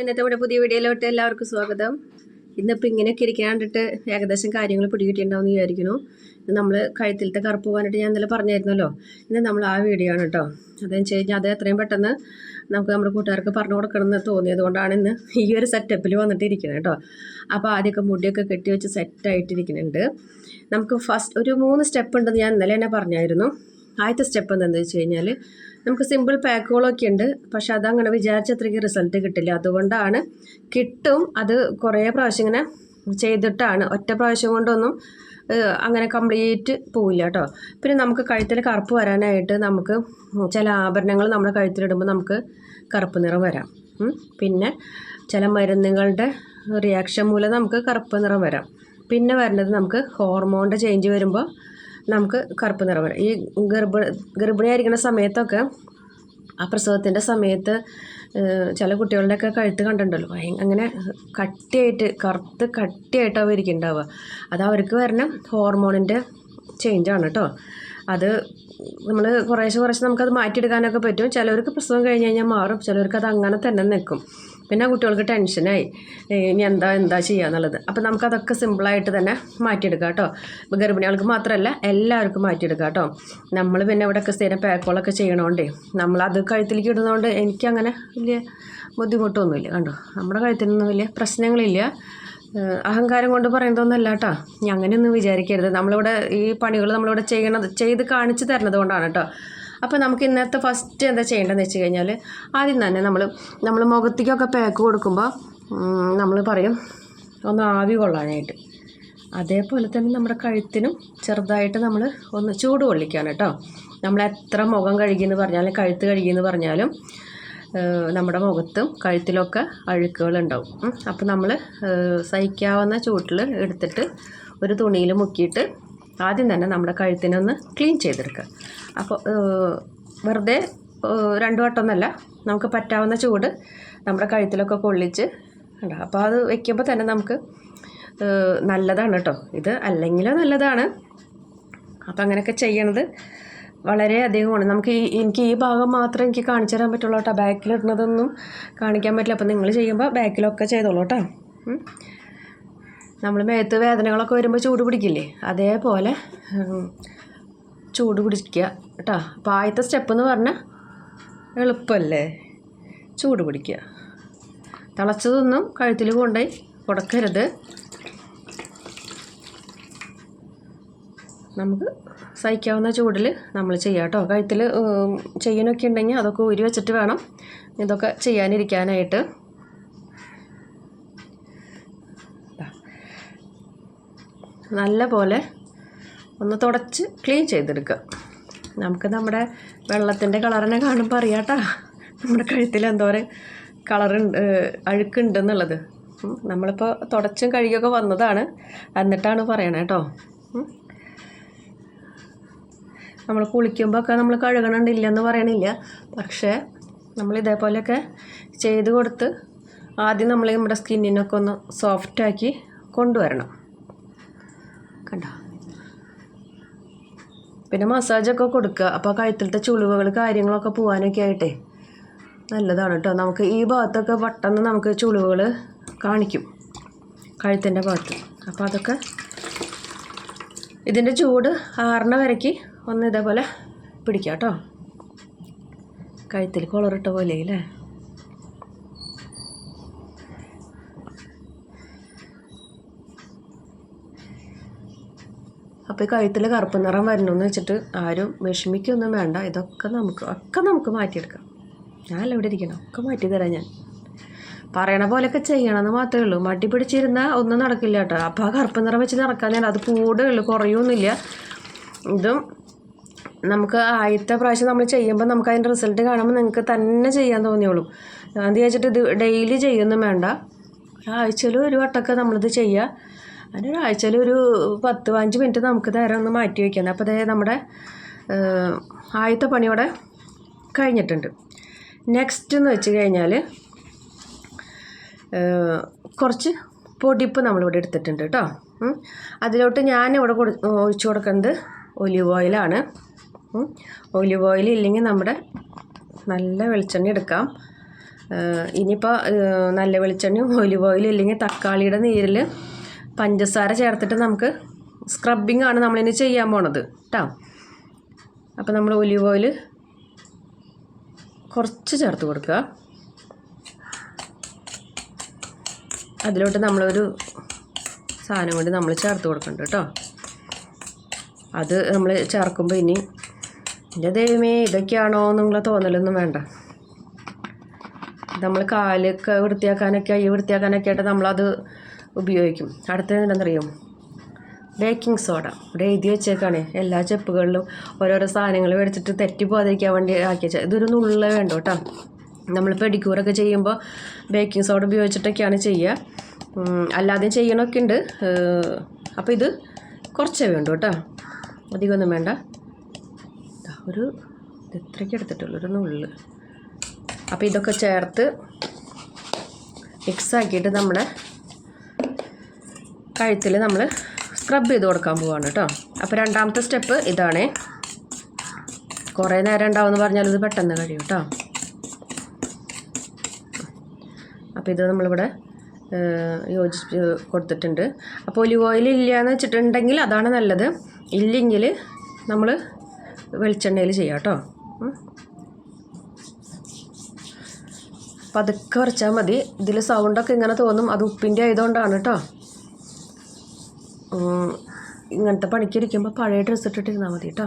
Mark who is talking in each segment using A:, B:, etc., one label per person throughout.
A: ഇന്നത്തെ നമ്മുടെ പുതിയ വീഡിയോയിലോട്ട് എല്ലാവർക്കും സ്വാഗതം. ഇന്നിപ്പോൾ ഇങ്ങനെയൊക്കെ ഇരിക്കാണ്ടിട്ട് ഏകദേശം കാര്യങ്ങൾ പിടികിട്ടിയിട്ടുണ്ടാവും വിചാരിക്കുന്നു. നമ്മൾ കഴുത്തിലത്തെ കറുപ്പ് പോകാനായിട്ട് ഞാൻ ഇന്നലെ പറഞ്ഞായിരുന്നല്ലോ. ഇന്ന് നമ്മൾ ആ വീഡിയോ ആണ് കേട്ടോ. അതെന്ന് വെച്ച് കഴിഞ്ഞാൽ അത് എത്രയും പെട്ടെന്ന് നമുക്ക് നമ്മുടെ കൂട്ടുകാർക്ക് പറഞ്ഞു കൊടുക്കണം എന്ന് തോന്നിയത് കൊണ്ടാണ് ഇന്ന് ഈ ഒരു സെറ്റപ്പിൽ വന്നിട്ടിരിക്കുന്നത് കേട്ടോ. അപ്പോൾ ആദ്യമൊക്കെ മുടിയൊക്കെ കെട്ടി വെച്ച് സെറ്റായിട്ടിരിക്കുന്നുണ്ട് നമുക്ക് ഫസ്റ്റ് ഒരു മൂന്ന് സ്റ്റെപ്പ് ഉണ്ടെന്ന് ഞാൻ ഇന്നലെ തന്നെ പറഞ്ഞായിരുന്നു. ആദ്യത്തെ സ്റ്റെപ്പ് എന്താണെന്ന് വെച്ച് കഴിഞ്ഞാൽ നമുക്ക് സിമ്പിൾ പാക്കുകളൊക്കെ ഉണ്ട്. പക്ഷെ അതങ്ങനെ വിചാരിച്ച അത്രയ്ക്ക് റിസൾട്ട് കിട്ടില്ല. അതുകൊണ്ടാണ് കിട്ടും. അത് കുറേ പ്രാവശ്യം ഇങ്ങനെ ചെയ്തിട്ടാണ്. ഒറ്റ പ്രാവശ്യം കൊണ്ടൊന്നും അങ്ങനെ കംപ്ലീറ്റ് പോവില്ല കേട്ടോ പിന്നെ നമുക്ക് കഴുത്തിൽ കറുപ്പ് വരാനായിട്ട് നമുക്ക് ചില ആഭരണങ്ങൾ നമ്മുടെ കഴുത്തിലിടുമ്പോൾ നമുക്ക് കറുപ്പ് നിറം വരാം. പിന്നെ ചില മരുന്നുകളുടെ റിയാക്ഷൻ മൂലം നമുക്ക് കറുപ്പ് നിറം വരാം. പിന്നെ വരുന്നത് നമുക്ക് ഹോർമോണിന്റെ ചേഞ്ച് വരുമ്പോൾ നമുക്ക് കറുപ്പ് നിറം വരാം. ഈ ഗർഭ ഗർഭിണിയായിരിക്കുന്ന സമയത്തൊക്കെ ആ പ്രസവത്തിന്റെ സമയത്ത് ചില കുട്ടികളുടെയൊക്കെ കഴുത്ത് കണ്ടിട്ടുണ്ടല്ലോ. അങ്ങനെ കട്ടിയായിട്ട് കറുത്ത് കട്ടിയായിട്ട് അവർ ഇരിക്കുന്നുണ്ടാവുക അത് അവർക്ക് വരണം ഹോർമോണിന്റെ ചേഞ്ചാണ് കേട്ടോ അത് നമ്മൾ കുറേശ്ശെ കുറേശ്ശെ നമുക്കത് മാറ്റിയെടുക്കാനൊക്കെ പറ്റും. ചിലവർക്ക് പ്രസവം കഴിഞ്ഞ് കഴിഞ്ഞാൽ മാറും. ചിലവർക്ക് അത് അങ്ങനെ തന്നെ നിൽക്കും. പിന്നെ കുട്ടികൾക്ക് ടെൻഷനായി. ഇനി എന്താ എന്താ ചെയ്യുക എന്നുള്ളത് അപ്പോൾ നമുക്കതൊക്കെ സിമ്പിളായിട്ട് തന്നെ മാറ്റിയെടുക്കാം കേട്ടോ. ഗർഭിണികൾക്ക് മാത്രമല്ല എല്ലാവർക്കും മാറ്റിയെടുക്കാം കേട്ടോ. നമ്മൾ പിന്നെ ഇവിടെയൊക്കെ സ്ഥിരം പാക്കോളൊക്കെ ചെയ്യണോണ്ടേ നമ്മളത് കഴുത്തിലേക്ക് ഇടുന്നതുകൊണ്ട് എനിക്കങ്ങനെ വലിയ ബുദ്ധിമുട്ടൊന്നുമില്ല. കണ്ടോ? നമ്മുടെ കഴുത്തിനൊന്നും വലിയ പ്രശ്നങ്ങളില്ല. അഹങ്കാരം കൊണ്ട് പറയുന്നതൊന്നല്ല കേട്ടോ അങ്ങനെയൊന്നും വിചാരിക്കരുത്. നമ്മളിവിടെ ഈ പണികൾ നമ്മളിവിടെ ചെയ്യണത് ചെയ്ത് കാണിച്ചു തരുന്നത് കൊണ്ടാണ് കേട്ടോ. അപ്പോൾ നമുക്ക് ഇന്നത്തെ ഫസ്റ്റ് എന്താ ചെയ്യേണ്ടതെന്ന് വെച്ച് കഴിഞ്ഞാൽ ആദ്യം തന്നെ നമ്മൾ നമ്മൾ മുഖത്തേക്കൊക്കെ പാക്ക് കൊടുക്കുമ്പോൾ നമ്മൾ പറയും ഒന്ന് ആവി കൊള്ളാനായിട്ട്. അതേപോലെ തന്നെ നമ്മുടെ കഴുത്തിനും ചെറുതായിട്ട് നമ്മൾ ഒന്ന് ചൂട് കൊള്ളിക്കാൻ കേട്ടോ. നമ്മൾ എത്ര മുഖം കഴുകിയെന്ന് പറഞ്ഞാലും കഴുത്ത് കഴുകിയെന്ന് പറഞ്ഞാലും നമ്മുടെ മുഖത്തും കഴുത്തിലൊക്കെ അഴുക്കുകളുണ്ടാവും. അപ്പോൾ നമ്മൾ സഹിക്കാവുന്ന ചൂട്ടിൽ എടുത്തിട്ട് ഒരു തുണിയിൽ മുക്കിയിട്ട് ആദ്യം തന്നെ നമ്മുടെ കഴുത്തിനൊന്ന് ക്ലീൻ ചെയ്തെടുക്കുക. അപ്പോൾ വെറുതെ രണ്ടു വട്ടമൊന്നുമല്ല നമുക്ക് പറ്റാവുന്ന ചൂട് നമ്മുടെ കഴുത്തിലൊക്കെ കൊള്ളിച്ച് ഉണ്ടാകും അപ്പോൾ അത് വയ്ക്കുമ്പോൾ തന്നെ നമുക്ക് നല്ലതാണ് കേട്ടോ. ഇത് അല്ലെങ്കിലും നല്ലതാണ്. അപ്പോൾ അങ്ങനെയൊക്കെ ചെയ്യണത് വളരെ അധികമാണ്. നമുക്ക് ഈ എനിക്ക് ഈ ഭാഗം മാത്രം എനിക്ക് കാണിച്ചു തരാൻ പറ്റുള്ളൂ കേട്ടോ. ബാക്കിലിടുന്നതൊന്നും കാണിക്കാൻ പറ്റില്ല. അപ്പം നിങ്ങൾ ചെയ്യുമ്പോൾ ബാക്കിലൊക്കെ ചെയ്തോളൂ കേട്ടോ. നമ്മൾ മേത്ത് വേദനകളൊക്കെ വരുമ്പോൾ ചൂട് പിടിക്കില്ലേ? അതേപോലെ ചൂട് പിടിക്കുക കേട്ടോ. അപ്പോൾ ആദ്യത്തെ സ്റ്റെപ്പ് എന്ന് പറഞ്ഞാൽ എളുപ്പമല്ലേ? ചൂട് പിടിക്കുക. തിളച്ചതൊന്നും കഴുത്തിൽ കൊണ്ടുപോയി കൊടുക്കരുത് നമുക്ക് സഹിക്കാവുന്ന ചൂടിൽ നമ്മൾ ചെയ്യാം കേട്ടോ കഴുത്തിൽ ചെയ്യാനൊക്കെ ഉണ്ടെങ്കിൽ അതൊക്കെ ഊരി വെച്ചിട്ട് വേണം ഇതൊക്കെ ചെയ്യാനിരിക്കാനായിട്ട്. നല്ല പോലെ ഒന്ന് തുടച്ച് ക്ലീൻ ചെയ്തെടുക്കുക നമുക്ക് നമ്മുടെ വെള്ളത്തിന്റെ കളറിനെ കാണുമ്പോൾ അറിയാട്ടാ നമ്മുടെ കഴുത്തിൽ എന്തോരം കളറുണ്ട് അഴുക്കുണ്ടെന്നുള്ളത്. നമ്മളിപ്പോൾ തുടച്ചും കഴുകിയൊക്കെ വന്നതാണ് എന്നിട്ടാണ് പറയണേ കേട്ടോ. നമ്മൾ കുളിക്കുമ്പോൾ ഒക്കെ നമ്മൾ കഴുകണണ്ടില്ലെന്ന് പറയണില്ല. പക്ഷേ നമ്മൾ ഇതേപോലെയൊക്കെ ചെയ്ത് കൊടുത്ത് ആദ്യം നമ്മൾ നമ്മുടെ സ്കിന്നിനൊക്കെ ഒന്ന് സോഫ്റ്റാക്കി കൊണ്ടുവരണം. കണ്ടോ? പിന്നെ മസാജൊക്കെ കൊടുക്കുക. അപ്പോൾ കഴുത്തിലത്തെ ചുളിവുകൾ കാര്യങ്ങളൊക്കെ പോകാനൊക്കെ ആയിട്ടേ നല്ലതാണ് കേട്ടോ. നമുക്ക് ഈ ഭാഗത്തൊക്കെ പെട്ടെന്ന് നമുക്ക് ചുളിവുകൾ കാണിക്കും. കഴുത്തിന്റെ ഭാഗത്ത്. അപ്പോൾ അതൊക്കെ ഇതിന്റെ ചൂട് ആറിന വരയ്ക്ക് ഒന്ന് ഇതേപോലെ പിടിക്കാം കേട്ടോ. കഴുത്തിൽ കൊളറിട്ട പോലെ അല്ലേ അപ്പോൾ ഈ കഴുത്തിൽ കറുപ്പ് നിറം വരണമെന്ന് വെച്ചിട്ട് ആരും വിഷമിക്കൊന്നും വേണ്ട. ഇതൊക്കെ നമുക്ക് ഒക്കെ നമുക്ക് മാറ്റിയെടുക്കാം. ഞാനല്ല ഇവിടെ ഇരിക്കണം ഒക്കെ മാറ്റി തരാം ഞാൻ. പറയണ പോലെയൊക്കെ ചെയ്യണമെന്ന് മാത്രമേ ഉള്ളൂ. മടി പിടിച്ചിരുന്നാൽ ഒന്നും നടക്കില്ല കേട്ടോ. അപ്പോൾ ആ കറുപ്പ് നിറം വെച്ച് നടക്കാൻ അത് കൂടുകയുള്ളൂ കുറയൊന്നുമില്ല ഇതും നമുക്ക് ആദ്യത്തെ പ്രാവശ്യം നമ്മൾ ചെയ്യുമ്പോൾ നമുക്ക് അതിന്റെ റിസൾട്ട് കാണുമ്പോൾ നിങ്ങൾക്ക് തന്നെ ചെയ്യാൻ തോന്നിയോളും. അത് വെച്ചിട്ട് ഇത് ഡെയിലി ചെയ്യൊന്നും വേണ്ട. ഒരാഴ്ചയിൽ ഒരു വട്ടമൊക്കെ നമ്മളിത് ചെയ്യുക. അതിനൊരാഴ്ചയിൽ ഒരു പത്ത് പതിനഞ്ച് മിനിറ്റ് നമുക്ക് നേരം ഒന്ന് മാറ്റി വയ്ക്കണം അപ്പോൾ അതേ നമ്മുടെ ആദ്യത്തെ പണിയോടെ കഴിഞ്ഞിട്ടുണ്ട്. നെക്സ്റ്റ് എന്ന് വെച്ച് കഴിഞ്ഞാൽ കുറച്ച് പൊടിപ്പ് നമ്മളിവിടെ എടുത്തിട്ടുണ്ട് കേട്ടോ. അതിലോട്ട് ഞാൻ ഇവിടെ കൊടു ഒഴിച്ചു കൊടുക്കുന്നത് ഒലിവ് ഓയിലാണ്. ഒലിവ് ഓയിൽ ഇല്ലെങ്കിൽ നമ്മുടെ നല്ല വെളിച്ചെണ്ണ എടുക്കാം. ഇനിയിപ്പോൾ നല്ല വെളിച്ചെണ്ണയും ഒലിവ് ഓയിൽ ഇല്ലെങ്കിൽ തക്കാളിയുടെ നീരിൽ പഞ്ചസാര ചേർത്തിട്ട് നമുക്ക് സ്ക്രബിങ് ആണ് നമ്മളിനി ചെയ്യാൻ പോണത് കേട്ടോ അപ്പോൾ നമ്മൾ ഒലിവ് ഓയിൽ കുറച്ച് ചേർത്ത് കൊടുക്കുക. അതിലോട്ട് നമ്മളൊരു സാധനം കൊണ്ട് നമ്മൾ ചേർത്ത് കൊടുക്കുന്നുണ്ട് കേട്ടോ അത് നമ്മൾ ചേർക്കുമ്പോൾ ഇനി എന്റെ ദൈവമേ ഇതൊക്കെയാണോ എന്നുള്ള തോന്നലൊന്നും വേണ്ട. നമ്മൾ കാലൊക്കെ വൃത്തിയാക്കാനൊക്കെ ഈ വൃത്തിയാക്കാനൊക്കെ ആയിട്ട് നമ്മളത് ഉപയോഗിക്കും. അടുത്തത് എന്താണെന്നറിയോ? Baking soda. ഇവിടെ എഴുതി വെച്ചേക്കാണ്. എല്ലാ ചെപ്പുകളിലും ഓരോരോ സാധനങ്ങൾ മേടിച്ചിട്ട് തെറ്റി പോകാതിരിക്കാൻ വേണ്ടി ആക്കി വെച്ചാൽ ഇതൊരു നുള്ള വേണ്ട കേട്ടോ. നമ്മൾ പെഡിക്യൂറൊക്കെ ചെയ്യുമ്പോൾ ബേക്കിംഗ് സോഡ ഉപയോഗിച്ചിട്ടൊക്കെയാണ് ചെയ്യുക. അല്ലാതെ അല്ലാതെയും ചെയ്യണമൊക്കെ ഉണ്ട്. അപ്പോൾ ഇത് കുറച്ചേ വേണ്ടു കേട്ടോ. അധികമൊന്നും വേണ്ട. ഒരു ഇത് ഇത്രയ്ക്ക് എടുത്തിട്ടുള്ളൂ ഒരു നുള്ള്. അപ്പോൾ ഇതൊക്കെ ചേർത്ത് മിക്സ് ആക്കിയിട്ട് നമ്മുടെ കഴുത്തിൽ നമ്മൾ സ്ക്രബ് ചെയ്ത് കൊടുക്കാൻ പോവാണ് കേട്ടോ. അപ്പോൾ രണ്ടാമത്തെ സ്റ്റെപ്പ് ഇതാണ്. കുറേ നേരം ഉണ്ടാവുമെന്ന് പറഞ്ഞാൽ ഇത് പെട്ടെന്ന് കഴിയും കേട്ടോ. അപ്പോൾ ഇത് നമ്മളിവിടെ യോജിച്ച് കൊടുത്തിട്ടുണ്ട്. അപ്പോൾ ഒലിവ് ഓയിൽ ഇല്ല എന്ന് വെച്ചിട്ടുണ്ടെങ്കിൽ അതാണ് നല്ലത്. ഇല്ലെങ്കിൽ നമ്മൾ വെളിച്ചെണ്ണയിൽ ചെയ്യാം കേട്ടോ. പതുക്കെ വരച്ചാൽ മതി. ഇതിൽ സൗണ്ടൊക്കെ ഇങ്ങനെ തോന്നും. അത് ഉപ്പിന്റെ ആയതുകൊണ്ടാണ് കേട്ടോ. ഇങ്ങനത്തെ പണിക്കിരിക്കുമ്പോൾ പഴയ ഡ്രസ്സ് ഇട്ടിട്ടിരുന്നാൽ മതി കേട്ടോ.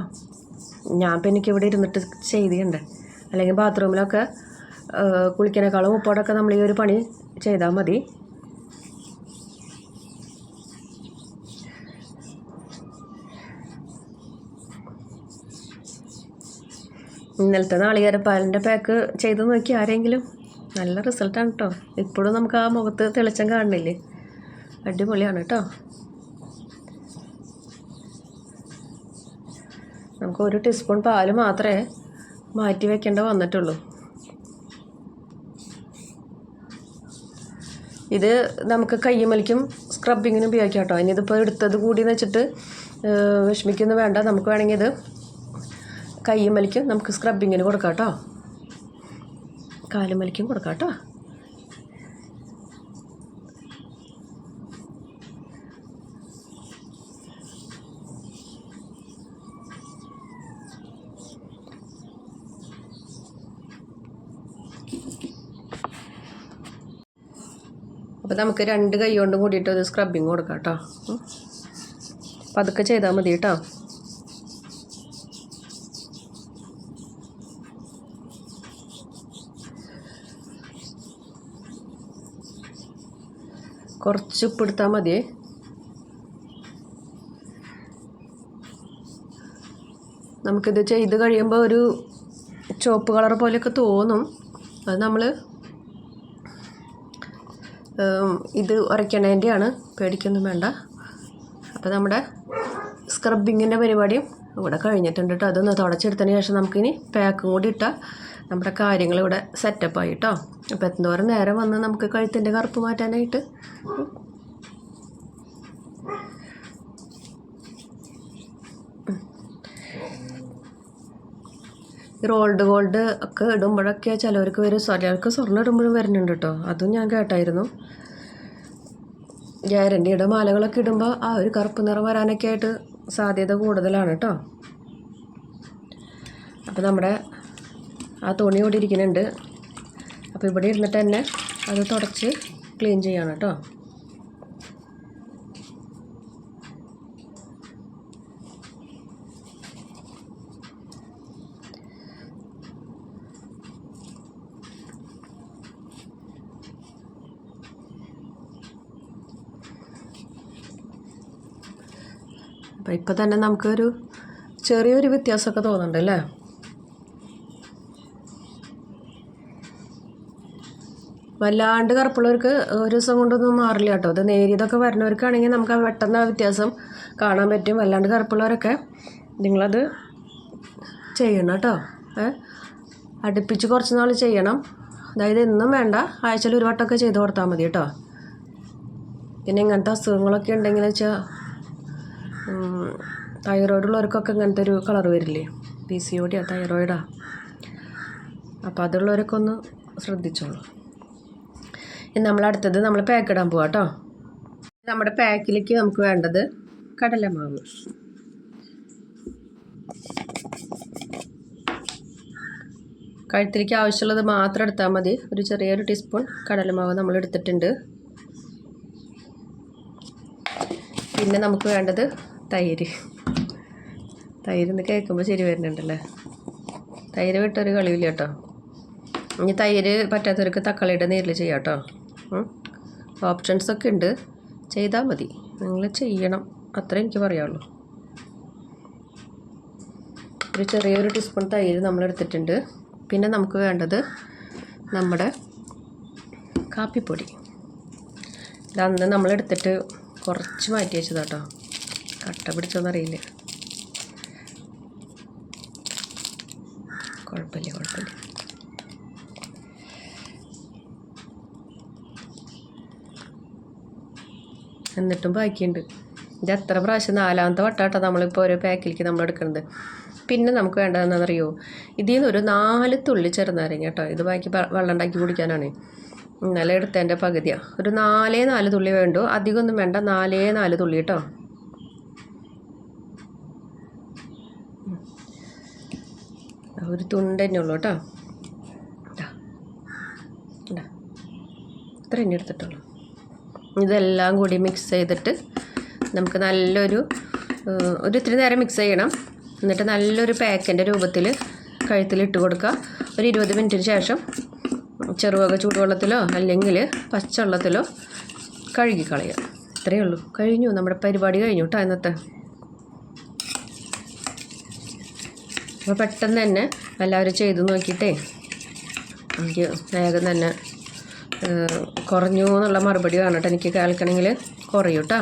A: ഞാൻ ഇപ്പം എനിക്ക് ഇവിടെ ഇരുന്നിട്ട് ചെയ്തിട്ടുണ്ട്. അല്ലെങ്കിൽ ബാത്റൂമിലൊക്കെ കുളിക്കണേക്കാളും ഉപ്പോടൊക്കെ നമ്മൾ ഈ ഒരു പണി ചെയ്താൽ മതി. ഇന്നലത്തെ നാളികേരപ്പാലിന്റെ പാക്ക് ചെയ്ത് നോക്കി ആരെങ്കിലും. നല്ല റിസൾട്ടാണ് കേട്ടോ ഇപ്പോഴും നമുക്ക് ആ മുഖത്ത് തെളിച്ചം കാണുന്നില്ലേ? അടിപൊളിയാണ് കേട്ടോ നമുക്ക് ഒരു ടീസ്പൂൺ പാൽ മാത്രമേ മാറ്റി വെക്കേണ്ട വന്നിട്ടുള്ളൂ. ഇത് നമുക്ക് കയ്യുമലിക്കും സ്ക്രബിങ്ങിനും ഉപയോഗിക്കാം കേട്ടോ ഇനി ഇതിപ്പോൾ എടുത്തത് കൂടി എന്ന് വെച്ചിട്ട് വിഷമിക്കുന്നു വേണ്ട. നമുക്ക് വേണമെങ്കിൽ ഇത് കയ്യുമലിക്കും നമുക്ക് സ്ക്രബിങ്ങിന് കൊടുക്കാം കേട്ടോ കാലും വലിക്കും കൊടുക്കാം കേട്ടോ അപ്പോൾ നമുക്ക് രണ്ട് കൈ കൊണ്ടും കൂടിയിട്ട് ഒരു സ്ക്രബിങ് കൊടുക്കാം കേട്ടോ അപ്പം അതൊക്കെ ചെയ്താൽ മതി കേട്ടോ കുറച്ച് ഉപ്പെടുത്താൽ മതിയേ. നമുക്കിത് ചെയ്ത് കഴിയുമ്പോൾ ഒരു ചുവപ്പ് കളർ പോലെയൊക്കെ തോന്നും. അത് നമ്മൾ ഇത് ഉരയ്ക്കണേന്റെയാണ് പേടിക്കൊന്നും വേണ്ട. അപ്പോൾ നമ്മുടെ സ്ക്രബിങ്ങിന്റെ പരിപാടിയും ഇവിടെ കഴിഞ്ഞിട്ടുണ്ട് കേട്ടോ അതൊന്ന് തുടച്ചെടുത്തതിന് ശേഷം നമുക്കിനി പാക്കും കൂടി ഇട്ടാൽ നമ്മുടെ കാര്യങ്ങൾ ഇവിടെ സെറ്റപ്പായി കേട്ടോ അപ്പോൾ എന്തോരം നേരം വന്ന് നമുക്ക് കഴുത്തിന്റെ കറുപ്പ് മാറ്റാനായിട്ട്? ഈ റോൾഡ് ഗോൾഡ് ഒക്കെ ഇടുമ്പോഴൊക്കെ ചിലവർക്ക് വരും. ചിലർക്ക് സ്വർണം ഇടുമ്പോഴും വരുന്നുണ്ട് കേട്ടോ അതും ഞാൻ കേട്ടായിരുന്നു. ഗ്യാരണ്ടിയുടെ മാലകളൊക്കെ ഇടുമ്പോൾ ആ ഒരു കറുപ്പ് നിറം വരാനൊക്കെ ആയിട്ട് സാധ്യത കൂടുതലാണ് കേട്ടോ അപ്പോൾ നമ്മുടെ ആ തുണി ഇവിടെ ഇരിക്കുന്നുണ്ട്. അപ്പോൾ ഇവിടെ ഇരുന്നിട്ട് തന്നെ അത് തുടച്ച് ക്ലീൻ ചെയ്യണം കേട്ടോ. അപ്പോൾ ഇപ്പോൾ തന്നെ നമുക്കൊരു ചെറിയൊരു വ്യത്യാസമൊക്കെ തോന്നുന്നുണ്ട് അല്ലേ? വല്ലാണ്ട് കറുപ്പുള്ളവർക്ക് ഒരു ദിവസം കൊണ്ടൊന്നും മാറില്ല കേട്ടോ. അത് നേരിയതൊക്കെ വരുന്നവർക്കാണെങ്കിൽ നമുക്ക് പെട്ടെന്ന് ആ വ്യത്യാസം കാണാൻ പറ്റും. വല്ലാണ്ട് കറുപ്പുള്ളവരൊക്കെ നിങ്ങളത് ചെയ്യണം കേട്ടോ. അടുപ്പിച്ച് കുറച്ച് നാൾ ചെയ്യണം. അതായത് എന്നും വേണ്ട ആഴ്ചയിൽ ഒരു വട്ടമൊക്കെ ചെയ്ത് കൊടുത്താൽ മതി കേട്ടോ. പിന്നെ ഇങ്ങനത്തെ അസുഖങ്ങളൊക്കെ ഉണ്ടെങ്കിൽ വെച്ചാൽ തൈറോയിഡുള്ളവർക്കൊക്കെ ഇങ്ങനത്തെ ഒരു കളർ വരില്ലേ? പി സി ഒ ഡിയാ തൈറോയിഡാ. അപ്പോൾ അതുള്ളവരൊക്കെ ഒന്ന് ശ്രദ്ധിച്ചോളൂ. നമ്മൾ അടുത്തത് നമ്മൾ പാക്ക് ഇടാൻ പോവാം കേട്ടോ നമ്മുടെ പാക്കിലേക്ക് നമുക്ക് വേണ്ടത് കടലമാവ്. കഴുത്തിലേക്ക് ആവശ്യമുള്ളത് മാത്രം എടുത്താൽ മതി. ഒരു ചെറിയൊരു ടീസ്പൂൺ കടലമാവ് നമ്മൾ എടുത്തിട്ടുണ്ട്. പിന്നെ നമുക്ക് വേണ്ടത് തൈര്. തൈര് എന്ന് കേൾക്കുമ്പോൾ ശരി വരുന്നുണ്ടല്ലേ? തൈര് വിട്ടൊരു കളിയില്ല കേട്ടോ ഇനി തൈര് പറ്റാത്തവർക്ക് തക്കാളിയുടെ നീരിൽ ചെയ്യാം കേട്ടോ ഓപ്ഷൻസ് ഒക്കെ ഉണ്ട്. ചെയ്താൽ മതി. നിങ്ങൾ ചെയ്യണം. അത്രേ എനിക്ക് പറയാവുള്ളൂ ഒരു ചെറിയൊരു ടീസ്പൂൺ തൈര് നമ്മൾ എടുത്തിട്ടുണ്ട് പിന്നെ നമുക്ക് വേണ്ടത് നമ്മുടെ കാപ്പിപ്പൊടി. ഇതന്ന് നമ്മളെടുത്തിട്ട് കുറച്ച് മാറ്റി വെച്ചതാട്ടോ കട്ട പിടിച്ചോന്നറിയില്ല. കുഴപ്പമില്ല കുഴപ്പമില്ല എന്നിട്ടും ബാക്കിയുണ്ട്. ഇത് എത്ര പ്രാവശ്യം നാലാമത്തെ വട്ടാട്ടോ നമ്മളിപ്പോൾ ഓരോ പാക്കിലേക്ക് നമ്മൾ എടുക്കുന്നത് പിന്നെ നമുക്ക് വേണ്ടതെന്നറിയോ ഇതിൽ നിന്ന് ഒരു നാല് തുള്ളി ചെറുനാരങ്ങ കേട്ടോ. ഇത് ബാക്കി വെള്ളം ഉണ്ടാക്കി കുടിക്കാനാണ്. ഇന്നലെ എടുത്തതിന്റെ പകുതിയാണ് ഒരു നാലേ നാല് തുള്ളി വേണ്ടു. അധികമൊന്നും വേണ്ട. നാലേ നാല് തുള്ളി കേട്ടോ. ഒരു തുണ്ട് തന്നെ ഉള്ളൂ കേട്ടോ. ഇതാ. ഇതാ. ഇത്ര തന്നെ എടുത്തിട്ടുള്ളൂ. ഇതെല്ലാം കൂടി മിക്സ് ചെയ്തിട്ട് നമുക്ക് നല്ലൊരു ഒരു ഇത്തിരി നേരം മിക്സ് ചെയ്യണം. എന്നിട്ട് നല്ലൊരു പാക്കിന്റെ രൂപത്തിൽ കഴുത്തിലിട്ട് കൊടുക്കുക ഒരു ഇരുപത് മിനിറ്റിന് ശേഷം ചെറുവക ചൂടുവെള്ളത്തിലോ അല്ലെങ്കിൽ പച്ചവെള്ളത്തിലോ കഴുകി കളയുക. ഇത്രയേ ഉള്ളൂ. കഴിഞ്ഞു. നമ്മുടെ പരിപാടി കഴിഞ്ഞു കേട്ടോ ഇന്നത്തെ. അപ്പോൾ പെട്ടെന്ന് തന്നെ എല്ലാവരും ചെയ്ത് നോക്കിയിട്ടേ എനിക്ക് വേഗം തന്നെ കുറഞ്ഞു എന്നുള്ള മറുപടി വേണം എനിക്ക് കേൾക്കണമെങ്കിൽ കുറയും കേട്ടോ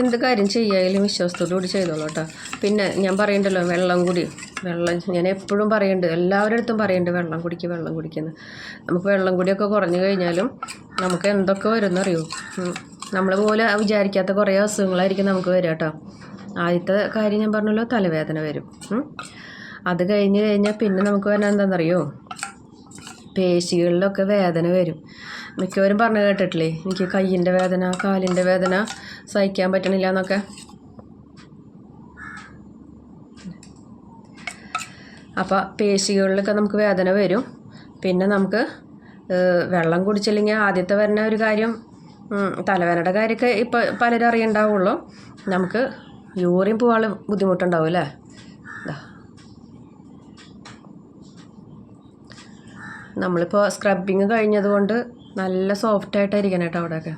A: എന്ത് കാര്യം ചെയ്യായാലും വിശ്വാസത്തോടു കൂടി ചെയ്തോളൂ കേട്ടോ പിന്നെ ഞാൻ പറയണ്ടല്ലോ വെള്ളം കൂടി. വെള്ളം ഞാൻ എപ്പോഴും പറയുന്നുണ്ട് എല്ലാവരുടെ അടുത്തും പറയുന്നുണ്ട് വെള്ളം കുടിക്കുക വെള്ളം കുടിക്കുന്നത് നമുക്ക് വെള്ളം കൂടിയൊക്കെ കുറഞ്ഞു കഴിഞ്ഞാലും നമുക്ക് എന്തൊക്കെ വരുമെന്നറിയോ? നമ്മൾ പോലെ വിചാരിക്കാത്ത കുറേ അസുഖങ്ങളായിരിക്കും നമുക്ക് വരിക കേട്ടോ ആദ്യത്തെ കാര്യം ഞാൻ പറഞ്ഞല്ലോ തലവേദന വരും. അത് കഴിഞ്ഞ് കഴിഞ്ഞാൽ പിന്നെ നമുക്ക് വരാൻ എന്താണെന്നറിയോ? പേശികളിലൊക്കെ വേദന വരും. മിക്കവരും പറഞ്ഞു കേട്ടിട്ടില്ലേ? എനിക്ക് കയ്യിന്റെ വേദന കാലിന്റെ വേദന സഹിക്കാൻ പറ്റണില്ല എന്നൊക്കെ അപ്പോൾ പേശികളിലൊക്കെ നമുക്ക് വേദന വരും. പിന്നെ നമുക്ക് വെള്ളം കുടിച്ചില്ലെങ്കിൽ ആദ്യത്തെ വരുന്ന ഒരു കാര്യം തലവേദനയുടെ കാര്യമൊക്കെ ഇപ്പോൾ പലരും അറിയണ്ടാവുള്ളൂ നമുക്ക് യൂറിൻ പോകാനുള്ള ബുദ്ധിമുട്ടുണ്ടാവും അല്ലേ? നമ്മളിപ്പോൾ സ്ക്രബിങ് കഴിഞ്ഞതുകൊണ്ട് നല്ല സോഫ്റ്റ് ആയിട്ടായിരിക്കണം കേട്ടോ അവിടെയൊക്കെ.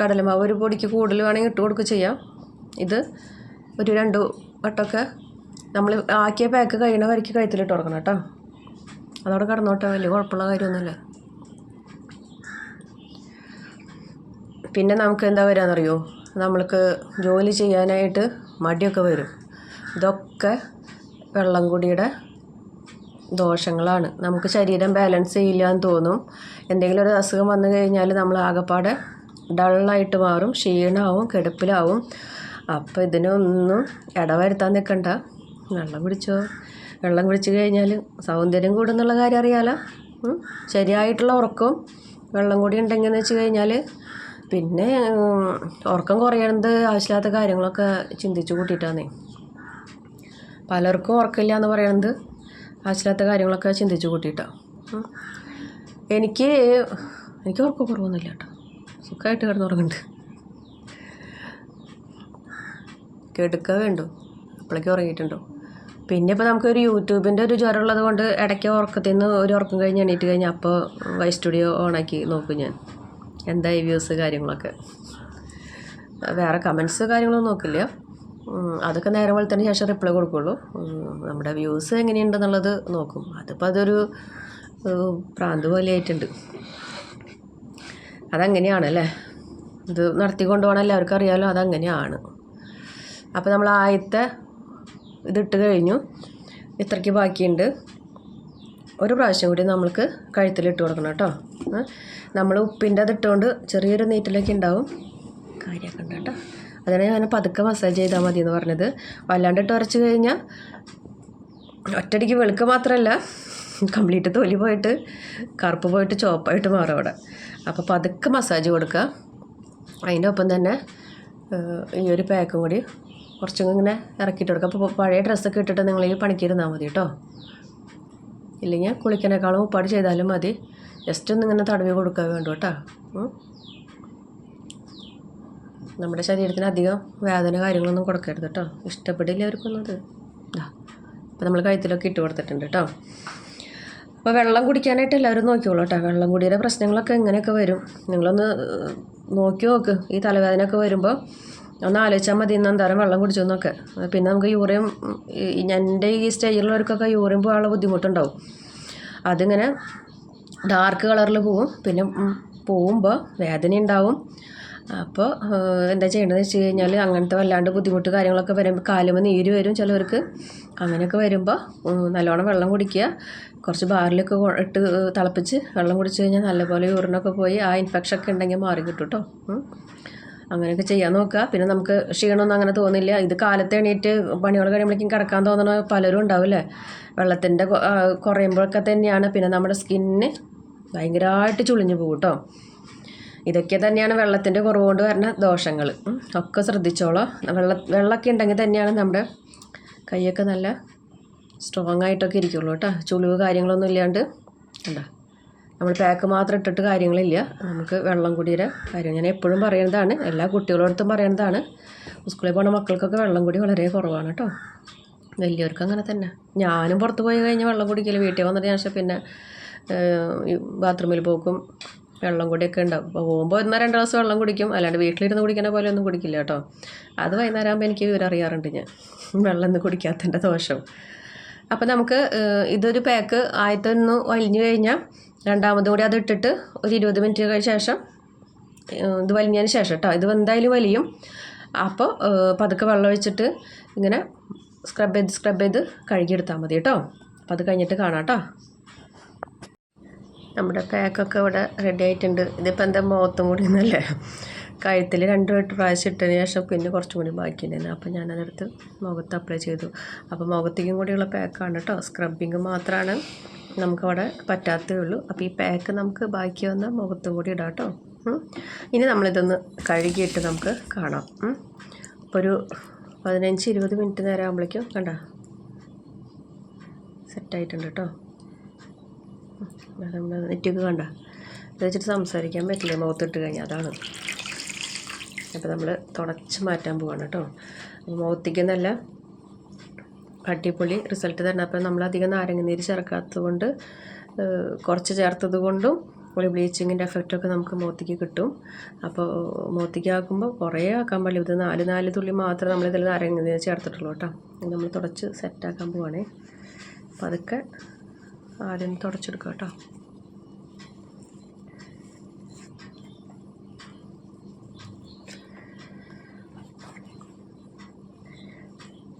A: കടലമാവ് ഒരു പൊടിക്ക് കൂടുതൽ വേണമെങ്കിൽ ഇട്ട് കൊടുക്കുക ചെയ്യാം. ഇത് ഒരു രണ്ട് വട്ടമൊക്കെ നമ്മൾ ആക്കിയ പാക്ക് കഴിയണ വരയ്ക്ക് കഴുത്തിലിട്ട് കൊടുക്കണം കേട്ടോ. അതവിടെ കടന്നോട്ടെ വലിയ കുഴപ്പമുള്ള കാര്യമൊന്നുമില്ല. പിന്നെ നമുക്ക് എന്താ വരാന്നറിയോ? നമ്മൾക്ക് ജോലി ചെയ്യാനായിട്ട് മടിയൊക്കെ വരും. ഇതൊക്കെ വെള്ളം കുടിയുടെ ദോഷങ്ങളാണ്. നമുക്ക് ശരീരം ബാലൻസ് ചെയ്യില്ല എന്ന് തോന്നും. എന്തെങ്കിലും ഒരു അസുഖം വന്നു കഴിഞ്ഞാൽ നമ്മൾ ആകെപ്പാടെ ഡള്ളായിട്ട് മാറും ക്ഷീണമാവും കിടപ്പിലാവും. അപ്പോൾ ഇതിനൊന്നും ഇടവരുത്താൻ നിൽക്കണ്ട. വെള്ളം കുടിച്ചോ? വെള്ളം കുടിച്ചു കഴിഞ്ഞാൽ സൗന്ദര്യം കൂടുന്നുള്ള കാര്യം അറിയാലോ. ശരിയായിട്ടുള്ള ഉറക്കവും വെള്ളം കൂടി ഉണ്ടെങ്കിൽ വെച്ച് കഴിഞ്ഞാൽ പിന്നെ ഉറക്കം കുറയണത് ആവശ്യമില്ലാത്ത കാര്യങ്ങളൊക്കെ ചിന്തിച്ചു കൂട്ടിയിട്ടാന്നേ. പലർക്കും ഉറക്കമില്ല എന്ന് പറയുന്നത് ആവശ്യമില്ലാത്ത കാര്യങ്ങളൊക്കെ ചിന്തിച്ച് കൂട്ടിയിട്ടാണ് എനിക്ക് എനിക്ക് ഉറക്കം കുറവൊന്നുമില്ല കേട്ടോ. സുഖമായിട്ട് കിടന്നുറങ്ങുന്നുണ്ട്. കെടുക്കുക വേണ്ടു. അപ്പോഴേക്കും ഉറങ്ങിയിട്ടുണ്ടോ? പിന്നെ ഇപ്പോൾ നമുക്കൊരു യൂട്യൂബിന്റെ ഒരു ജ്വരമുള്ളത് കൊണ്ട് ഇടയ്ക്ക് ഉറക്കത്തിൽ നിന്ന് ഒരു ഉറക്കം കഴിഞ്ഞ് എണീറ്റ് കഴിഞ്ഞാൽ അപ്പോൾ വൈ സ്റ്റുഡിയോ ഓണാക്കി നോക്കും ഞാൻ. എന്തായി വ്യൂസ് കാര്യങ്ങളൊക്കെ? വേറെ കമൻസ് കാര്യങ്ങളൊന്നും നോക്കില്ല. അതൊക്കെ നേരം വെളുത്തതിന് ശേഷം റിപ്ലൈ കൊടുക്കുള്ളൂ. നമ്മുടെ വ്യൂസ് എങ്ങനെയുണ്ടെന്നുള്ളത് നോക്കും. അതിപ്പോൾ അതൊരു പ്രാന്ത് പോലെ ആയിട്ടുണ്ട് അതങ്ങനെയാണല്ലേ? ഇത് നടത്തിക്കൊണ്ട് പോകണം എല്ലാവർക്കും അറിയാമല്ലോ അതങ്ങനെയാണ്. അപ്പോൾ നമ്മൾ ആദ്യത്തെ ഇതിട്ട് കഴിഞ്ഞു. ഇത്രയ്ക്ക് ബാക്കിയുണ്ട്. ഒരു പ്രാവശ്യം കൂടി നമ്മൾക്ക് കഴുത്തിലിട്ട് കൊടുക്കണം കേട്ടോ. നമ്മൾ ഉപ്പിന്റെ അതിട്ടുകൊണ്ട് ചെറിയൊരു നീറ്റിലൊക്കെ ഉണ്ടാവും. കാര്യമൊക്കെ ഉണ്ട് കേട്ടോ. അതിനെ ഞാൻ പതുക്കെ മസാജ് ചെയ്താൽ മതി എന്ന് പറഞ്ഞത്. വല്ലാണ്ടിട്ട് ഉരച്ച് കഴിഞ്ഞാൽ ഒറ്റടിക്ക് വെളുക്ക മാത്രമല്ല കംപ്ലീറ്റ് തൊലി പോയിട്ട് കറുപ്പ് പോയിട്ട് ചുവപ്പായിട്ട് മാറും അവിടെ. അപ്പോൾ പതുക്കെ മസാജ് കൊടുക്കുക അതിന്റെ ഒപ്പം തന്നെ ഈ ഒരു പാക്കും കൂടി കുറച്ചും ഇങ്ങനെ ഇറക്കിയിട്ട് കൊടുക്കുക അപ്പോൾ പഴയ ഡ്രസ്സൊക്കെ ഇട്ടിട്ട് നിങ്ങൾ ഈ പണിക്കിരുന്നാൽ മതി കേട്ടോ ഇല്ലെങ്കിൽ കുളിക്കണേക്കാളും ഉപ്പാട് ചെയ്താലും മതി. ജസ്റ്റ് ഒന്ന് ഇങ്ങനെ തടവി കൊടുക്കാൻ വേണ്ടു കേട്ടോ. നമ്മുടെ ശരീരത്തിന് അധികം വേദന കാര്യങ്ങളൊന്നും കൊടുക്കരുത് കേട്ടോ. ഇഷ്ടപ്പെടില്ല അവർക്കൊന്നും അത്. ഇതാ അപ്പോൾ നമ്മൾ കഴുത്തിലൊക്കെ ഇട്ട് കൊടുത്തിട്ടുണ്ട് കേട്ടോ. അപ്പോൾ വെള്ളം കുടിക്കാനായിട്ട് എല്ലാവരും നോക്കിയോളൂ കേട്ടോ. വെള്ളം കുടിയുടെ പ്രശ്നങ്ങളൊക്കെ എങ്ങനെയൊക്കെ വരും? നിങ്ങളൊന്ന് നോക്കി നോക്ക്. ഈ തലവേദന ഒക്കെ വരുമ്പോൾ ഒന്ന് ആലോചിച്ചാൽ മതി ഇന്ന് എന്തായാലും വെള്ളം കുടിച്ചു എന്നൊക്കെ. പിന്നെ നമുക്ക് യൂറിയം എന്റെ ഈ സ്റ്റേജിലുള്ളവർക്കൊക്കെ യൂറിയം പോകാനുള്ള ബുദ്ധിമുട്ടുണ്ടാവും. അതിങ്ങനെ ഡാർക്ക് കളറിൽ പോവും. പിന്നെ പോകുമ്പോൾ വേദന ഉണ്ടാവും അപ്പോൾ എന്താ ചെയ്യേണ്ടതെന്ന് വെച്ച് കഴിഞ്ഞാൽ അങ്ങനത്തെ വല്ലാണ്ട് ബുദ്ധിമുട്ട് കാര്യങ്ങളൊക്കെ വരുമ്പോൾ കാലുമ്പോൾ നീര് വരും ചിലവർക്ക് അങ്ങനെയൊക്കെ വരുമ്പോൾ നല്ലോണം വെള്ളം കുടിക്കുക. കുറച്ച് ബാറിലൊക്കെ ഇട്ട് തിളപ്പിച്ച് വെള്ളം കുടിച്ച് കഴിഞ്ഞാൽ നല്ലപോലെ യൂറിനൊക്കെ പോയി ആ ഇൻഫെക്ഷൻ ഒക്കെ ഉണ്ടെങ്കിൽ മാറി കിട്ടും കേട്ടോ. അങ്ങനെയൊക്കെ ചെയ്യാൻ നോക്കുക. പിന്നെ നമുക്ക് ക്ഷീണമൊന്നും അങ്ങനെ തോന്നില്ല. ഇത് കാലത്ത് എണീറ്റ് പണികൾ കഴിയുമ്പോഴേക്കും കിടക്കാൻ തോന്നണ പലരും ഉണ്ടാവില്ലേ വെള്ളത്തിന്റെ കുറയുമ്പോഴൊക്കെ തന്നെയാണ്. പിന്നെ നമ്മുടെ സ്കിന്നിന് ഭയങ്കരമായിട്ട് ചുളിഞ്ഞു പോകും കേട്ടോ ഇതൊക്കെ തന്നെയാണ് വെള്ളത്തിന്റെ കുറവ് കൊണ്ട് വരുന്ന ദോഷങ്ങൾ. ഒക്കെ ശ്രദ്ധിച്ചോളോ. വെള്ള വെള്ളമൊക്കെ ഉണ്ടെങ്കിൽ തന്നെയാണ് നമ്മുടെ കൈയൊക്കെ നല്ല സ്ട്രോങ് ആയിട്ടൊക്കെ ഇരിക്കുള്ളൂ കേട്ടോ. ചുളിവ് കാര്യങ്ങളൊന്നും ഇല്ലാണ്ട്. ഉണ്ടോ നമ്മൾ പാക്ക് മാത്രം ഇട്ടിട്ട് കാര്യങ്ങളില്ല. നമുക്ക് വെള്ളം കുടിയുടെ കാര്യം ഞാൻ എപ്പോഴും പറയുന്നതാണ്. എല്ലാ കുട്ടികളോടത്തും പറയുന്നതാണ്. സ്കൂളിൽ പോകുന്ന മക്കൾക്കൊക്കെ വെള്ളം കുടി വളരെ കുറവാണ് കേട്ടോ. വലിയവർക്ക് അങ്ങനെ തന്നെ. ഞാനും പുറത്ത് പോയി കഴിഞ്ഞാൽ വെള്ളം കുടിക്കില്ല വീട്ടിൽ വന്നിട്ട് ശേഷം പിന്നെ ബാത്റൂമിൽ പോക്കും വെള്ളം കുടിയൊക്കെ ഉണ്ടാവും. അപ്പോൾ പോകുമ്പോൾ ഒന്നോ രണ്ടോ ദിവസം വെള്ളം കുടിക്കും. അല്ലാണ്ട് വീട്ടിലിരുന്ന് കുടിക്കുന്ന പോലെ ഒന്നും കുടിക്കില്ല കേട്ടോ. അത് വൈകുന്നേരം ആകുമ്പോൾ എനിക്ക് വിവരം അറിയാറുണ്ട് ഞാൻ. വെള്ളം ഒന്നും കുടിക്കാത്തതിന്റെ ദോഷം. അപ്പോൾ നമുക്ക് ഇതൊരു പാക്ക് ആദ്യത്തൊന്ന് വലിഞ്ഞു കഴിഞ്ഞാൽ രണ്ടാമതും കൂടി അത് ഇട്ടിട്ട് ഒരു ഇരുപത് മിനിറ്റ് കഴിഞ്ഞ ശേഷം ഇത് വലിഞ്ഞതിന് ശേഷം കേട്ടോ ഇത് എന്തായാലും വലിയും. അപ്പോൾ പതുക്കെ വെള്ളം ഒഴിച്ചിട്ട് ഇങ്ങനെ സ്ക്രബ് ചെയ്ത് സ്ക്രബ് ചെയ്ത് കഴുകിയെടുത്താൽ മതി കേട്ടോ അപ്പോൾ അത് കഴിഞ്ഞിട്ട് കാണാം കേട്ടോ നമ്മുടെ പാക്കൊക്കെ ഇവിടെ റെഡി ആയിട്ടുണ്ട്. ഇതിപ്പോൾ എന്താ മുഖത്തും കൂടി എന്നല്ലേ കഴുത്തിൽ രണ്ട് വട്ട് പ്രാവശ്യം ഇട്ടതിന് ശേഷം പിന്നെ കുറച്ചും കൂടി ബാക്കിയുണ്ടായിരുന്നു അപ്പോൾ ഞാനതെടുത്ത് മുഖത്ത് അപ്ലൈ ചെയ്തു. അപ്പോൾ മുഖത്തേക്കും കൂടിയുള്ള പാക്കാണ് കേട്ടോ. സ്ക്രബിങ് മാത്രമാണ് നമുക്കവിടെ പറ്റാത്തേ ഉള്ളൂ. അപ്പോൾ ഈ പാക്ക് നമുക്ക് ബാക്കി വന്ന മുഖത്തും കൂടി ഇടാം കേട്ടോ. ഇനി നമ്മളിതൊന്ന് കഴുകിയിട്ട് നമുക്ക് കാണാം. അപ്പോൾ ഒരു പതിനഞ്ച് ഇരുപത് മിനിറ്റ് നേരം ആകുമ്പോഴേക്കും കണ്ട സെറ്റായിട്ടുണ്ട് കേട്ടോ. നമ്മുടെ നെറ്റൊക്കെ കണ്ട? ഇത് വെച്ചിട്ട് സംസാരിക്കാൻ പറ്റില്ല. മുഖത്തിട്ട് കഴിഞ്ഞാൽ അതാണ്. അപ്പോൾ നമ്മൾ തുടച്ച് മാറ്റാൻ പോവാണ് കേട്ടോ. അപ്പോൾ മുഖത്തേക്ക് നല്ല അടിപൊളി റിസൾട്ട് തരണം അപ്പോൾ നമ്മളധികം നാരങ്ങ നാരങ്ങനീര് ചേർക്കാത്തത് കൊണ്ട് കുറച്ച് ചേർത്തത് കൊണ്ടും ഒരു ബ്ലീച്ചിങ്ങിന്റെ എഫക്റ്റൊക്കെ നമുക്ക് മുഖത്തേക്ക് കിട്ടും. അപ്പോൾ മുഖത്തേക്ക് ആക്കുമ്പോൾ കുറേ ആക്കാൻ പാടില്ല. ഇത് നാല് നാല് തുള്ളി മാത്രമേ നമ്മളിതിൽ നാരങ്ങനീര് ചേർത്തിട്ടുള്ളൂ കേട്ടോ. നമ്മൾ തുടച്ച് സെറ്റാക്കാൻ പോവാണേ. അപ്പോൾ അതൊക്കെ ആദ്യം തുടച്ചെടുക്കുക കേട്ടോ.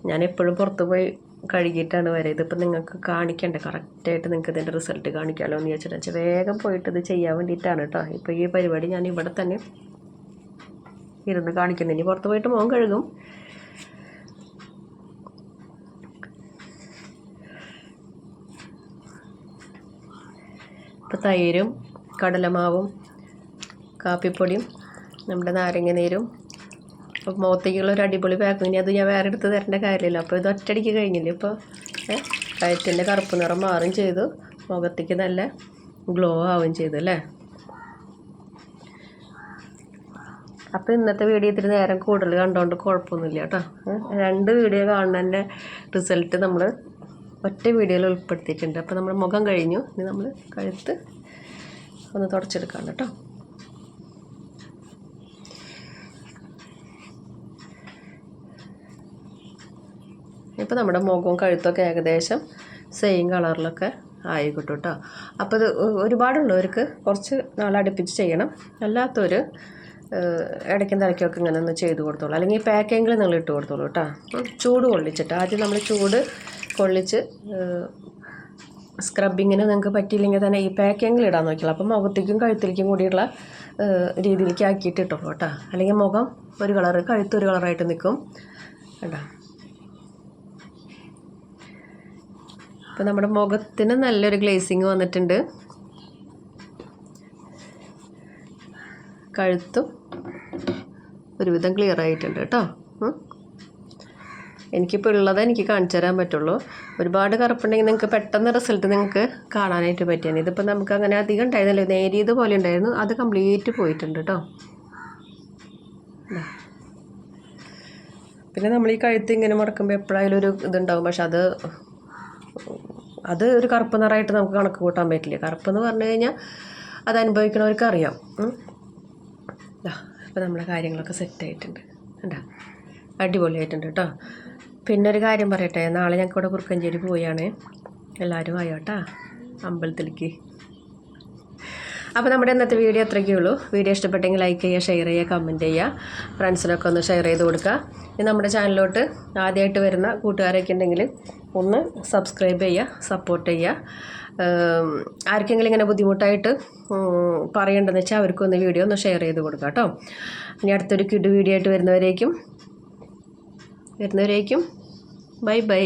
A: ഞാൻ എപ്പോഴും പുറത്ത് പോയി കഴുകിയിട്ടാണ് വരെ ഇതിപ്പോൾ നിങ്ങൾക്ക് കാണിക്കണ്ടേ? കറക്റ്റായിട്ട് നിങ്ങൾക്ക് ഇതിന്റെ റിസൾട്ട് കാണിക്കാമല്ലോ എന്ന് ചോദിച്ചിട്ട് വേഗം പോയിട്ട് ഇത് ചെയ്യാൻ വേണ്ടിയിട്ടാണ് കേട്ടോ. ഇപ്പോൾ ഈ പരിപാടി ഞാൻ ഇവിടെ തന്നെ ഇരുന്ന് കാണിക്കുന്നു ഇനി പുറത്ത് പോയിട്ട് മോൻ കഴുകും. ഇപ്പോൾ തൈരും കടലമാവും കാപ്പിപ്പൊടിയും നമ്മുടെ നാരങ്ങ നീരും. അപ്പോൾ മുഖത്തേക്കുള്ള ഒരു അടിപൊളി പാക്കിങ് അത് ഞാൻ വേറെ എടുത്ത് തരേണ്ട കാര്യമില്ല. അപ്പോൾ ഇത് ഒറ്റയടിക്ക് കഴിഞ്ഞില്ലേ? ഇപ്പോൾ കയറ്റിന്റെ കറുപ്പ് നിറം മാറും ചെയ്തു. മുഖത്തേക്ക് നല്ല ഗ്ലോ ആവുകയും ചെയ്തു അല്ലേ? അപ്പോൾ ഇന്നത്തെ വീഡിയോ ഇത്തിരി നേരം കൂടുതൽ കണ്ടുകൊണ്ട് കുഴപ്പമൊന്നുമില്ല കേട്ടോ. രണ്ട് വീഡിയോ കാണുന്നതിന്റെ റിസൾട്ട് നമ്മൾ ഒറ്റ വീഡിയോയിൽ ഉൾപ്പെടുത്തിയിട്ടുണ്ട്. അപ്പോൾ നമ്മൾ മുഖം കഴിഞ്ഞു. ഇനി നമ്മൾ കഴുത്ത് ഒന്ന് തുടച്ചെടുക്കാം കേട്ടോ. ഇപ്പോൾ നമ്മുടെ മുഖവും കഴുത്തൊക്കെ ഏകദേശം സെയിം കളറിലൊക്കെ ആയി കിട്ടും കേട്ടോ. അപ്പോൾ ഇത് ഒരുപാടുള്ളവർക്ക് കുറച്ച് നാളടുപ്പിച്ച് ചെയ്യണം. അല്ലാത്തൊരു ഇടയ്ക്കും തലയ്ക്കൊക്കെ ഇങ്ങനെ ഒന്ന് ചെയ്ത് കൊടുത്തോളൂ. അല്ലെങ്കിൽ പാക്കിങ്ങിൽ നിങ്ങൾ ഇട്ട് കൊടുത്തോളൂ കേട്ടോ. ചൂട് കൊള്ളിച്ചിട്ട്. ആദ്യം നമ്മൾ ചൂട് കൊള്ളിച്ച് സ്ക്രബിങ്ങിന് നിങ്ങൾക്ക് പറ്റിയില്ലെങ്കിൽ തന്നെ ഈ പാക്കെങ്കിലും ഇടാൻ നോക്കിയുള്ളൂ അപ്പം മുഖത്തേക്കും കഴുത്തിലേക്കും കൂടിയുള്ള രീതിയിലേക്ക് ആക്കിയിട്ട് ഇട്ടോളൂ കേട്ടോ. അല്ലെങ്കിൽ മുഖം ഒരു കളറ് കഴുത്ത് ഒരു കളറായിട്ട് നിൽക്കും കേട്ടോ. അപ്പോൾ നമ്മുടെ മുഖത്തിന് നല്ലൊരു ഗ്ലേസിങ് വന്നിട്ടുണ്ട്. കഴുത്തും ഒരുവിധം ക്ലിയർ ആയിട്ടുണ്ട് കേട്ടോ. എനിക്കിപ്പോൾ ഉള്ളത് എനിക്ക് കാണിച്ചു തരാൻ പറ്റുള്ളൂ. ഒരുപാട് കറുപ്പുണ്ടെങ്കിൽ നിങ്ങൾക്ക് പെട്ടെന്ന് റിസൾട്ട് നിങ്ങൾക്ക് കാണാനായിട്ട് പറ്റിയാണ്. ഇതിപ്പോൾ നമുക്ക് അങ്ങനെ അധികം ഉണ്ടായിരുന്നല്ലോ. നേരിയത് പോലെ ഉണ്ടായിരുന്നു. അത് കംപ്ലീറ്റ് പോയിട്ടുണ്ട് കേട്ടോ പിന്നെ നമ്മൾ ഈ കഴുത്ത് ഇങ്ങനെ മുടക്കുമ്പോൾ എപ്പോഴായാലും ഒരു ഇതുണ്ടാവും. പക്ഷെ അത് അത് ഒരു കറുപ്പ് നിറമായിട്ട് നമുക്ക് കണക്ക് കൂട്ടാൻ പറ്റില്ല. കറുപ്പ് എന്ന് പറഞ്ഞു കഴിഞ്ഞാൽ അത് അനുഭവിക്കണവർക്ക് അറിയാം അപ്പോൾ നമ്മളെ കാര്യങ്ങളൊക്കെ സെറ്റായിട്ടുണ്ട് കണ്ടാ? അടിപൊളിയായിട്ടുണ്ട് കേട്ടോ. പിന്നെ ഒരു കാര്യം പറയട്ടെ നാളെ ഞങ്ങൾക്ക് ഇവിടെ കുറുക്കഞ്ചേരി പോവുകയാണ് എല്ലാവരും ആയോട്ടാ അമ്പലത്തിലേക്ക്. അപ്പോൾ നമ്മുടെ ഇന്നത്തെ വീഡിയോ അത്രയ്ക്കേ ഉള്ളൂ. വീഡിയോ ഇഷ്ടപ്പെട്ടെങ്കിൽ ലൈക്ക് ചെയ്യുക ഷെയർ ചെയ്യുക കമന്റ് ചെയ്യുക. ഫ്രണ്ട്സിനൊക്കെ ഒന്ന് ഷെയർ ചെയ്ത് കൊടുക്കുക. ഇനി നമ്മുടെ ചാനലിലോട്ട് ആദ്യമായിട്ട് വരുന്ന കൂട്ടുകാരൊക്കെ ഉണ്ടെങ്കിൽ ഒന്ന് സബ്സ്ക്രൈബ് ചെയ്യുക സപ്പോർട്ട് ചെയ്യുക. ആർക്കെങ്കിലും ഇങ്ങനെ ബുദ്ധിമുട്ടായിട്ട് പറയേണ്ടതെന്ന് വെച്ചാൽ അവർക്കൊന്ന് വീഡിയോ ഒന്ന് ഷെയർ ചെയ്ത് കൊടുക്കുക കേട്ടോ ഇനി അടുത്തൊരു കിഡ് വീഡിയോ ആയിട്ട് വരുന്നവരേക്കും വരുന്നവരേക്കും. Bye bye.